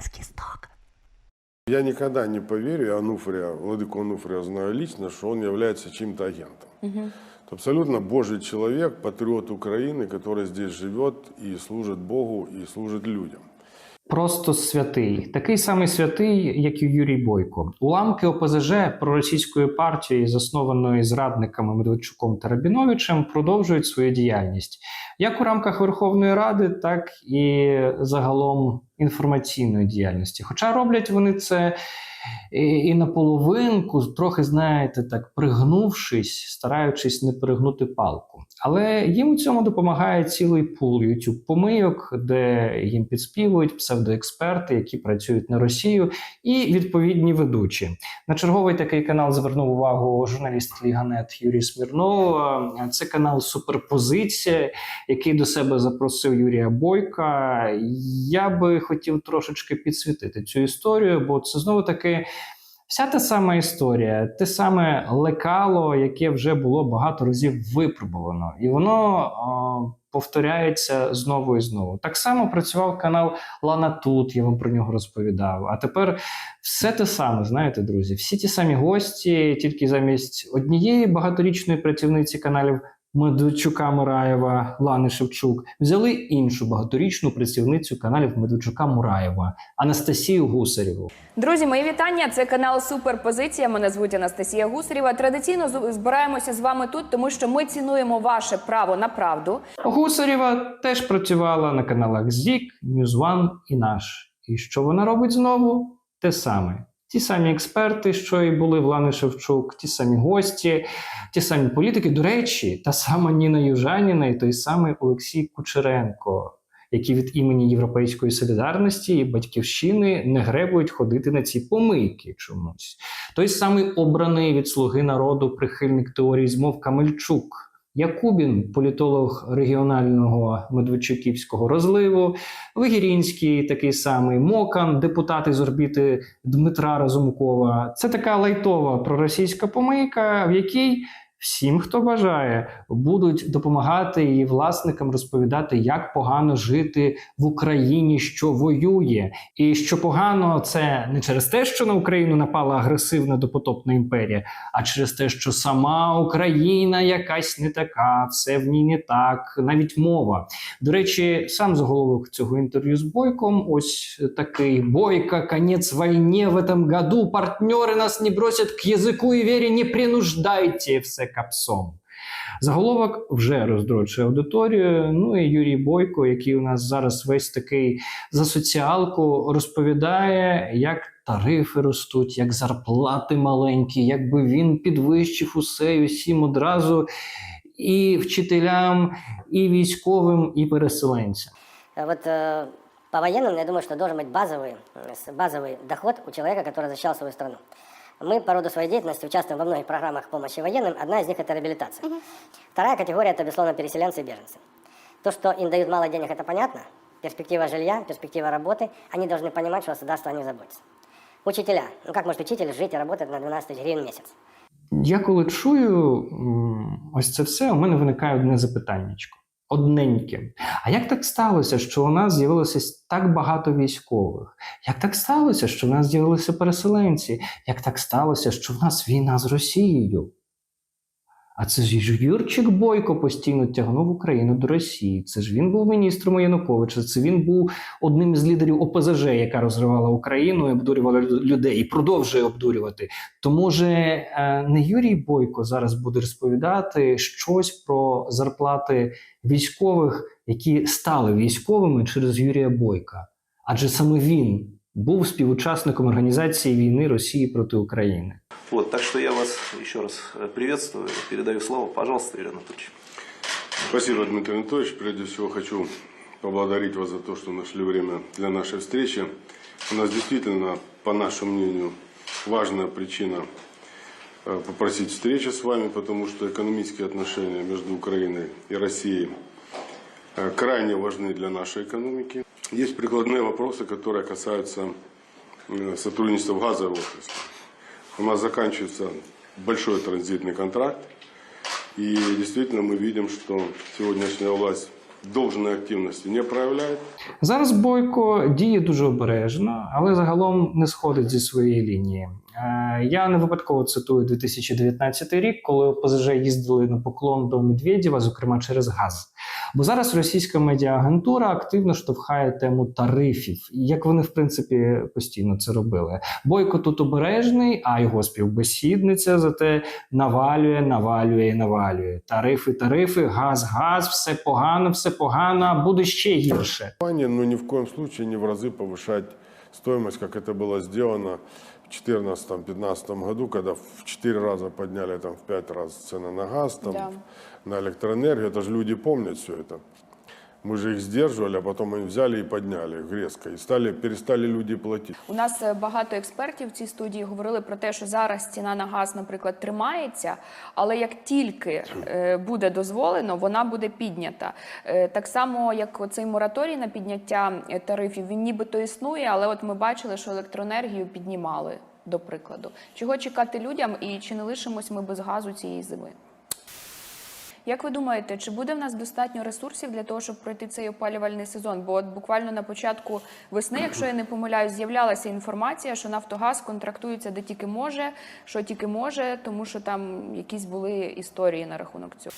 Близький Сток. Я никогда не поверю, Ануфрия, владыку Ануфрия знаю лично, что он является чьим-то агентом. Это абсолютно Божий человек, патриот Украины, который здесь живет и служит Богу, и служит людям. Просто святий, такий самий святий, як і Юрій Бойко. Уламки ОПЗЖ проросійської партії, заснованої зрадниками Медведчуком та Рабіновичем, продовжують свою діяльність як у рамках Верховної Ради, так і загалом інформаційної діяльності. Хоча роблять вони це і, і наполовинку, трохи, знаєте, так пригнувшись, стараючись не перегнути палку. Але їм у цьому допомагає цілий пул youtube помийок, де їм підспівують псевдоексперти, які працюють на Росію, і відповідні ведучі. На черговий такий канал звернув увагу журналіст Ліганет Юрій Смірнов. Це канал Суперпозиція, який до себе запросив Юрія Бойка. Я би хотів трошечки підсвітити цю історію, бо це знову таки. Вся та сама історія, те саме лекало, яке вже було багато разів випробувано, і воно о, повторяється знову і знову. Так само працював канал Лана Тут, я вам про нього розповідав. А тепер все те саме, знаєте, друзі, всі ті самі гості, тільки замість однієї багаторічної працівниці каналів Медведчука Мураєва, Лани Шевчук, взяли іншу багаторічну працівницю каналів Медведчука Мураєва, Анастасію Гусарєву. Друзі, мої вітання. Це канал Суперпозиція. Мене звуть Анастасія Гусарєва. Традиційно збираємося з вами тут, тому що ми цінуємо ваше право на правду. Гусарєва теж працювала на каналах ЗІК, Ньюзван і наш. І що вона робить знову? Те саме. Ті самі експерти, що і були в Лани Шевчук, ті самі гості, ті самі політики. До речі, та сама Ніна Южаніна і той самий Олексій Кучеренко, які від імені Європейської солідарності і батьківщини не гребують ходити на ці помийки чомусь. Той самий обраний від слуги народу прихильник теорії змов Камельчук. Якубін, політолог регіонального Медведчуківського розливу, Вигірінський, такий самий Мокан, депутат із орбіти Дмитра Разумкова. Це така лайтова проросійська помийка, в якій всім, хто бажає, будуть допомагати її власникам розповідати, як погано жити в Україні, що воює, і що погано це не через те, що на Україну напала агресивна допотопна імперія, а через те, що сама Україна якась не така, все в ній не так, навіть мова. До речі, сам заголовок цього інтерв'ю з Бойком. Ось такий Бойко, конець війні в этом году. Партнери нас не бросять к язику і вірі, не принуждайте все капсом. Заголовок вже роздрочує аудиторію. Ну і Юрій Бойко, який у нас зараз весь такий за соціалку, розповідає, як тарифи ростуть, як зарплати маленькі, якби він підвищив усе і усім одразу і вчителям, і військовим, і переселенцям. А Вот э, по военным, я думаю, что должен быть базовый, э, с- базовый доход у человека, который защищал свою страну. Мы по роду своей деятельности участвуем во многих программах помощи военным. Одна из них это реабилитация. Вторая категория это, безусловно, переселенцы и беженцы. То, что им дают мало денег, это понятно. Перспектива жилья, перспектива работы. Они должны понимать, что государство о них заботится. Учителя. Ну как может учитель жить и работать на 12 тысяч гривен в месяц? Я коли чую м, ось це все, у мене виникає одне запитаннячко. Одненьке. А як так сталося, що у нас з'явилося так багато військових? Як так сталося, що в нас з'явилися переселенці? Як так сталося, що в нас війна з Росією? А це ж Юрчик Бойко постійно тягнув Україну до Росії. Це ж він був міністром Януковича. Це він був одним з лідерів ОПЗЖ, яка розривала Україну і обдурювала людей і продовжує обдурювати. То може е, не Юрій Бойко зараз буде розповідати щось про зарплати військових, які стали військовими через Юрія Бойка? Адже саме він був співучасником організації війни Росії проти України. Вот, так что я вас еще раз э, приветствую, передаю слово. Пожалуйста, Юрий Анатольевич. Спасибо, Дмитрий Анатольевич. Прежде всего хочу поблагодарить вас за то, что нашли время для нашей встречи. У нас действительно, по нашему мнению, важная причина э, попросить встречи с вами, потому что экономические отношения между Украиной и Россией э, крайне важны для нашей экономики. Есть прикладные вопросы, которые касаются э, сотрудничества в газовой отрасли. У нас заканчивается большой транзитный контракт, и действительно мы видим, что сегодняшняя власть должной активности не проявляет. Зараз Бойко діє дуже обережно, але загалом не сходить зі своєї лінії. Е, Я не випадково цитую 2019 рік, коли ОПЗЖ їздили на поклон до Медведєва, зокрема через газ. Бо зараз російська медіаагентура активно штовхає тему тарифів, як вони в принципі постійно це робили. Бойко тут обережний, а його співбесідниця зате навалює, навалює і навалює. Тарифи, тарифи, газ, газ, все погано, все погано, буде ще гірше. Компания, но ни в коем случае не в разы повышать стоимость, как это было сделано в 2014-2015 году, когда в 4 раза подняли, там, в 5 раз цены на газ, там, Да. на электроэнергию. Это же люди помнят все это. Мы же их сдерживали, а потом они взяли и подняли их резко. И стали, перестали люди платить. У нас е, багато експертів в цій студії говорили про те, що зараз ціна на газ, наприклад, тримається, але як тільки е, буде дозволено, вона буде піднята. Е, Так само, як цей мораторій на підняття тарифів, він нібито існує, але от ми бачили, що електроенергію піднімали, до прикладу. Чого чекати людям і чи не лишимось ми без газу цієї зими? Як ви думаєте, чи буде в нас достатньо ресурсів для того, щоб пройти цей опалювальний сезон? Бо от буквально на початку весни, якщо я не помиляюсь, з'являлася інформація, що Нафтогаз контрактується де тільки може, що тільки може, тому що там якісь були історії на рахунок цього.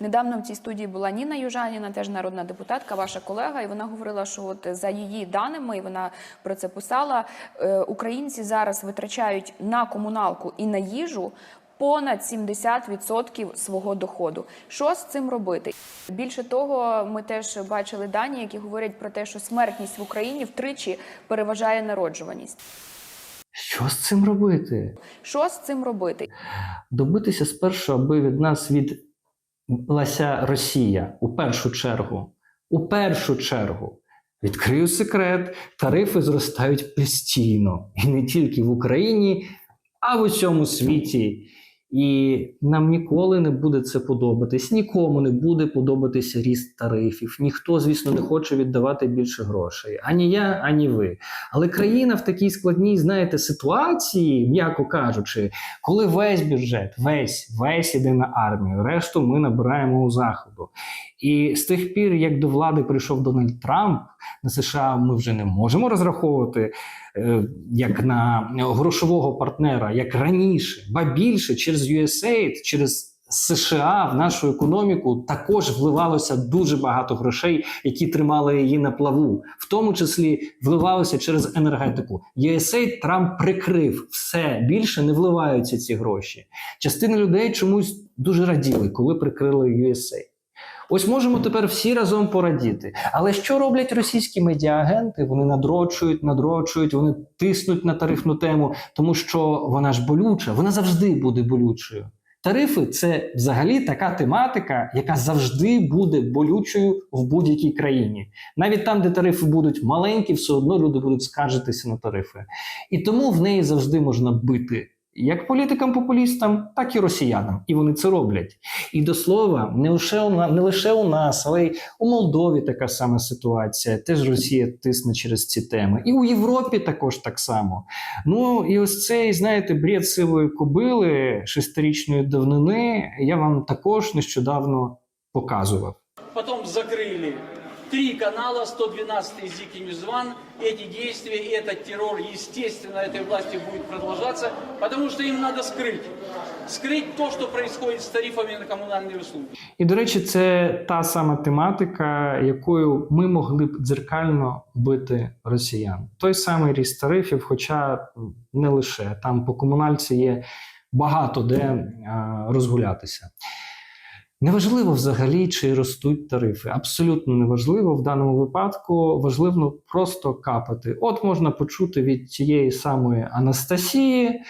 Недавно в цій студії була Ніна Южаніна, теж народна депутатка, ваша колега, і вона говорила, що от за її даними, і вона про це писала, е, українці зараз витрачають на комуналку і на їжу понад 70% свого доходу. Що з цим робити? Більше того, ми теж бачили дані, які говорять про те, що смертність в Україні втричі переважає народжуваність. Що з цим робити? Що з цим робити? Добитися спершу, аби від нас відлася Росія у першу чергу. У першу чергу. Відкрию секрет, тарифи зростають постійно. І не тільки в Україні, а в усьому світі. І нам ніколи не буде це подобатись, нікому не буде подобатися ріст тарифів. Ніхто, звісно, не хоче віддавати більше грошей. Ані я, ані ви. Але країна в такій складній, знаєте, ситуації, м'яко кажучи, коли весь бюджет, весь, весь іде на армію, решту ми набираємо у заходу. І з тих пір, як до влади прийшов Дональд Трамп, на США ми вже не можемо розраховувати е, як на грошового партнера, як раніше, ба більше через USAID, через США в нашу економіку також вливалося дуже багато грошей, які тримали її на плаву, в тому числі вливалося через енергетику. USAID Трамп прикрив все більше не вливаються ці гроші. Частина людей чомусь дуже раділи, коли прикрили USAID. Ось можемо тепер всі разом порадіти. Але що роблять російські медіаагенти? Вони надрочують, надрочують, вони тиснуть на тарифну тему, тому що вона ж болюча, вона завжди буде болючою. Тарифи це взагалі така тематика, яка завжди буде болючою в будь-якій країні. Навіть там, де тарифи будуть маленькі, все одно люди будуть скаржитися на тарифи. І тому в неї завжди можна бити як політикам-популістам, так і росіянам. І вони це роблять. І до слова, не лише у на- не лише у нас, але й у Молдові така сама ситуація. Теж Росія тисне через ці теми. І у Європі також так само. Ну і ось цей, знаєте, бред сивої кобили шестирічної давнини я вам також нещодавно показував. Потом закрыли три канала, 112 и Зики News One. Эти действия и этот террор, естественно, этой власти будет продолжаться, потому что им надо скрыть. Скрыть то, что происходит с тарифами на коммунальные услуги. І, до речі, це та сама тематика, якою ми могли б дзеркально бити росіян. Той самий ріст тарифів, хоча не лише там по комунальці є багато де е, розгулятися. Неважливо взагалі, чи ростуть тарифи. Абсолютно неважливо в даному випадку. Важливо просто капати. От можна почути від тієї самої Анастасії,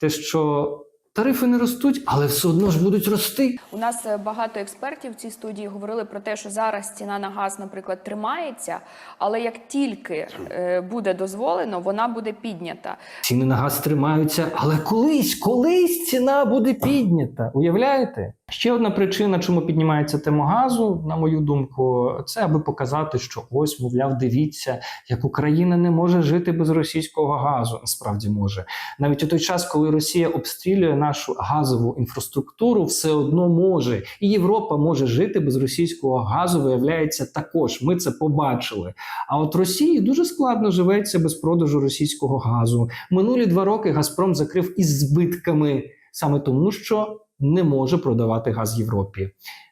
те, що тарифи не ростуть, але все одно ж будуть рости. У нас е, багато експертів в цій студії говорили про те, що зараз ціна на газ, наприклад, тримається, але як тільки е, буде дозволено, вона буде піднята. Ціни на газ тримаються, але колись, колись ціна буде піднята. Уявляєте? Ще одна причина, чому піднімається тема газу, на мою думку, це аби показати, що ось, мовляв, дивіться, як Україна не може жити без російського газу. Насправді може. Навіть у той час, коли Росія обстрілює нашу газову інфраструктуру, все одно може. І Європа може жити без російського газу, виявляється також. Ми це побачили. А от Росії дуже складно живеться без продажу російського газу. Минулі два роки Газпром закрив із збитками саме тому, що не може продавати газ Європі.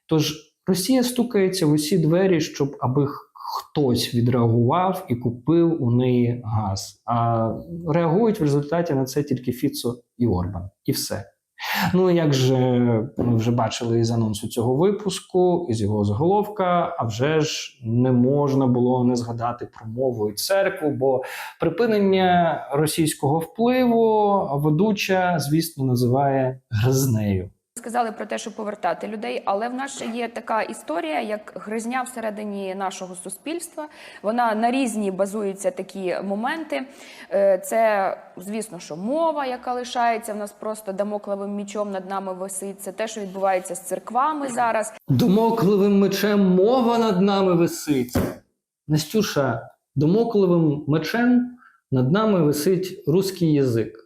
Тож Росія стукається в усі двері, щоб аби хтось відреагував і купив у неї газ. А реагують в результаті на це тільки Фіцо і Орбан, і все. Ну, як же ми вже бачили із анонсу цього випуску, із його заголовка, а вже ж не можна було не згадати про мову і церкву, бо припинення російського впливу ведуча, звісно, називає гризнею. Сказали про те, що повертати людей, але в нас ще є така історія, як гризня всередині нашого суспільства. Вона на різні базуються такі моменти. Е, Це, звісно, що мова, яка лишається в нас просто дамоклевим мічом над нами висить. Це те, що відбувається з церквами зараз. Домокливим мечем мова над нами висить. Настюша, домокливим мечем над нами висить русський язик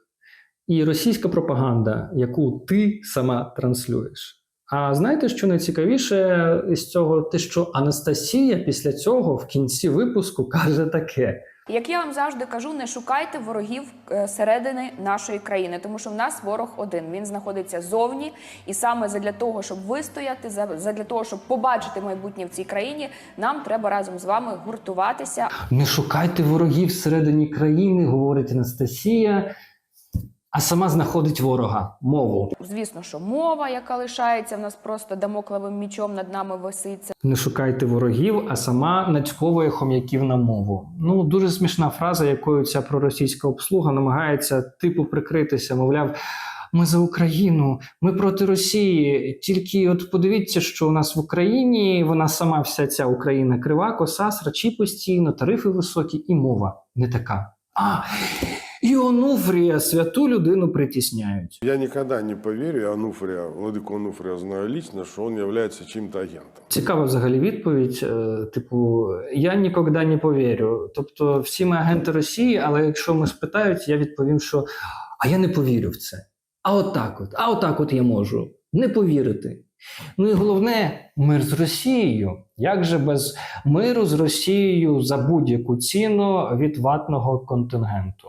і російська пропаганда, яку ти сама транслюєш. А знаєте, що найцікавіше із цього? Те, що Анастасія після цього в кінці випуску каже таке: Як я вам завжди кажу, не шукайте ворогів е, середини нашої країни, тому що в нас ворог один. Він знаходиться зовні, і саме задля того, щоб вистояти, задля того, щоб побачити майбутнє в цій країні, нам треба разом з вами гуртуватися. не шукайте ворогів всередині країни, говорить Анастасія, а сама знаходить ворога мову. Звісно, що мова, яка лишається в нас просто дамоклевим мічом над нами висить. Це Не шукайте ворогів, а сама нацьковує хом'яків на мову. Ну дуже смішна фраза, якою ця проросійська обслуга намагається типу прикритися, мовляв. Ми за Україну, ми проти Росії. Тільки от подивіться, що у нас в Україні вона сама вся ця Україна крива, коса, срачі постійно, тарифи високі, і мова не така. А і Онуфрія святу людину притісняють. Я никогда не поверю, я Ануфрия, Владыку Ануфрия знаю лично, что он является чьим-то агентом. Цікава взагалі відповідь. е, Типу, я ніколи не повірю. Тобто, всі ми агенти Росії, але якщо ми спитають, я відповім, що а я не повірю в це. А от от, а от от я можу не повірити. Ну і головне мир з Росією. Як же без миру з Росією за будь-яку ціну від ватного контингенту?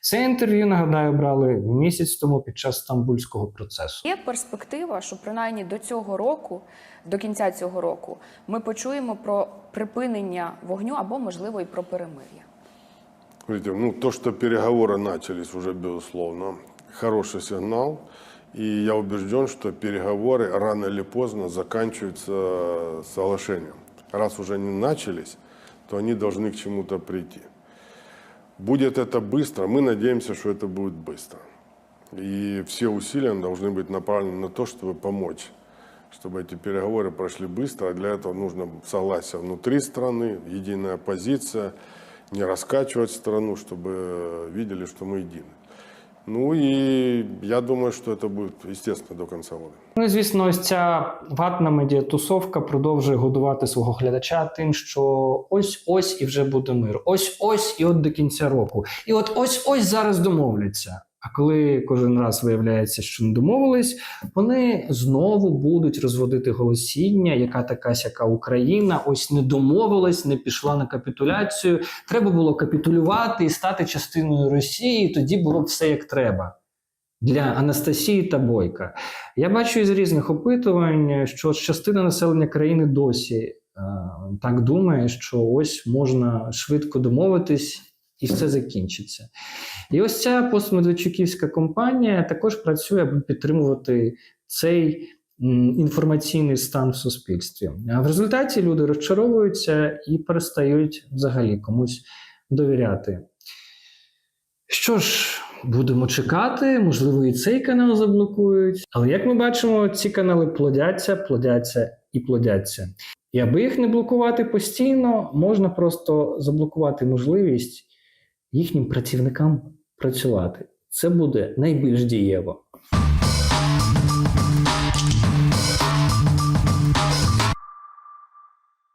Це інтерв'ю, нагадаю, брали місяць тому під час стамбульського процесу. є перспектива, що принаймні до цього року, до кінця цього року, ми почуємо про припинення вогню або можливо і про перемир'я. Смотрите, ну, то, что переговоры начались уже, безусловно, хороший сигнал. И я убежден, что переговоры рано или поздно заканчиваются соглашением. Раз уже они начались, то они должны к чему-то прийти. Будет это быстро, мы надеемся, что это будет быстро. И все усилия должны быть направлены на то, чтобы помочь, чтобы эти переговоры прошли быстро. А для этого нужно согласие внутри страны, единая позиция, не раскачивать страну, чтобы видели, что мы едины. Ну і я думаю, що це буде, естественно, до кінця года. Ну і звісно, ось ця ватна медіатусовка продовжує годувати свого глядача тим, що ось ось і вже буде мир. Ось ось і от до кінця року. І от ось ось зараз домовляться. А коли кожен раз виявляється, що не домовились, вони знову будуть розводити голосіння, яка така сяка Україна, ось не домовилась, не пішла на капітуляцію. Треба було капітулювати і стати частиною Росії. Тоді було б все як треба для Анастасії та Бойка. Я бачу із різних опитувань, що частина населення країни досі е, так думає, що ось можна швидко домовитись і все закінчиться. І ось ця постмедведчуківська компанія також працює, аби підтримувати цей інформаційний стан в суспільстві. А в результаті люди розчаровуються і перестають взагалі комусь довіряти. Що ж, будемо чекати, можливо, і цей канал заблокують. Але як ми бачимо, ці канали плодяться, плодяться і плодяться. І аби їх не блокувати постійно, можна просто заблокувати можливість їхнім працівникам працювати. Це буде найбільш дієво.